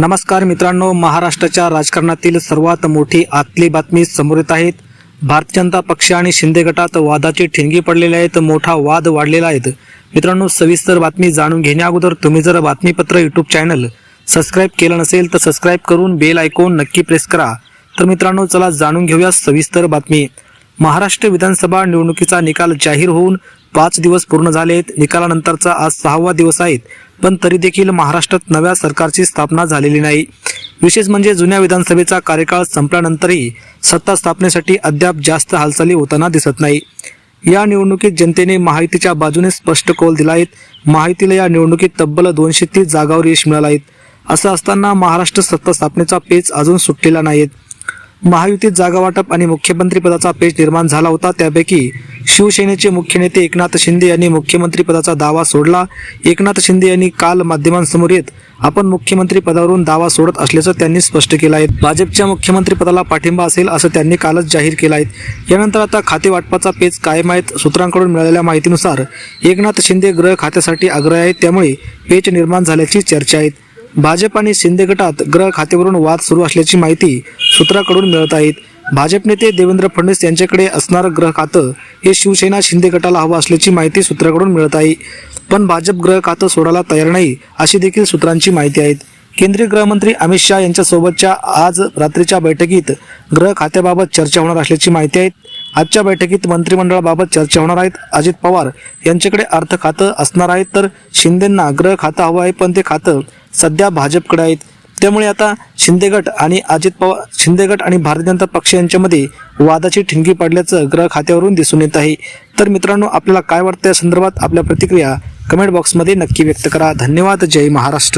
नमस्कार मित्रांनो महाराष्ट्राच्या राजकारणातील सर्वात मोठी आतली बातमी समोर येत आहेत. भारतीय जनता पक्ष आणि शिंदे गटात वादाची ठिणगी पडलेली आहेत मोठा वाद वाढलेला आहे. मित्रांनो सविस्तर बातमी जाणून घेण्या अगोदर तुम्ही जर बातमीपत्र युट्यूब चॅनल सबस्क्राईब केलं नसेल तर सबस्क्राईब करून बेल आयकॉन नक्की प्रेस करा. तर मित्रांनो चला जाणून घेऊया सविस्तर बातमी. महाराष्ट्र विधानसभा निवडणुकीचा निकाल जाहीर होऊन पाच दिवस पूर्ण झालेत. निकालानंतरचा आज सहावा दिवस आहेत पण तरी देखील महाराष्ट्रात नव्या सरकारची स्थापना झालेली नाही. विशेष म्हणजे जुन्या विधानसभेचा कार्यकाळ संपल्यानंतरही सत्ता स्थापनेसाठी अद्याप जास्त हालचाली होताना दिसत नाही. या निवडणुकीत जनतेने महायुतीच्या बाजूने स्पष्ट कौल दिला आहेत महायुतीला या निवडणुकीत तब्बल दोनशे तीस जागावर यश मिळालं आहे असं असताना महाराष्ट्र सत्ता स्थापनेचा पेच अजून सुटलेला नाहीत महायुतीत जागा वाटप आणि मुख्यमंत्रीपदाचा पेच निर्माण झाला होता त्यापैकी शिवसेनेचे मुख्य नेते एकनाथ शिंदे यांनी मुख्यमंत्री पदाचा दावा सोडला. एकनाथ शिंदे यांनी काल माध्यमांसमोर येत आपण मुख्यमंत्री पदावरून दावा सोडत असल्याचं त्यांनी स्पष्ट केलं आहे. भाजपच्या मुख्यमंत्री पदाला पाठिंबा असेल असं त्यांनी कालच जाहीर केलं आहे. यानंतर आता खाते वाटपाचा पेच कायम आहेत. सूत्रांकडून मिळालेल्या माहितीनुसार एकनाथ शिंदे गृह खात्यासाठी आग्रह आहेत. त्यामुळे पेच निर्माण झाल्याची चर्चा आहे भाजप आणि शिंदे गटात ग्रह खात्यावरून वाद सुरू असल्याची माहिती सूत्राकडून मिळत आहेत. भाजप नेते देवेंद्र फडणवीस यांच्याकडे असणारं ग्रह खातं हे शिवसेना शिंदे गटाला हवं असल्याची माहिती सूत्राकडून मिळत आहे. पण भाजप ग्रह खातं सोडायला तयार नाही अशी देखील सूत्रांची माहिती आहे केंद्रीय गृहमंत्री अमित शहा यांच्यासोबतच्या आज रात्रीच्या बैठकीत ग्रह खात्याबाबत चर्चा होणार असल्याची माहिती आहे आजच्या बैठकीत मंत्रिमंडळाबाबत चर्चा होणार आहेत. अजित पवार यांच्याकडे अर्थ खातं असणार आहे तर शिंदेंना गृह खातं हवं आहे पण ते खातं सध्या भाजपकडे आहेत. त्यामुळे आता शिंदे गट आणि अजित पवार शिंदे गट आणि भारतीय जनता पक्ष यांच्यामध्ये वादाची ठिणगी पडल्याचं ग्रह खात्यावरून दिसून येत आहे. तर मित्रांनो आपल्याला काय वाटतं या संदर्भात आपल्या प्रतिक्रिया कमेंट बॉक्समध्ये नक्की व्यक्त करा. धन्यवाद. जय महाराष्ट्र.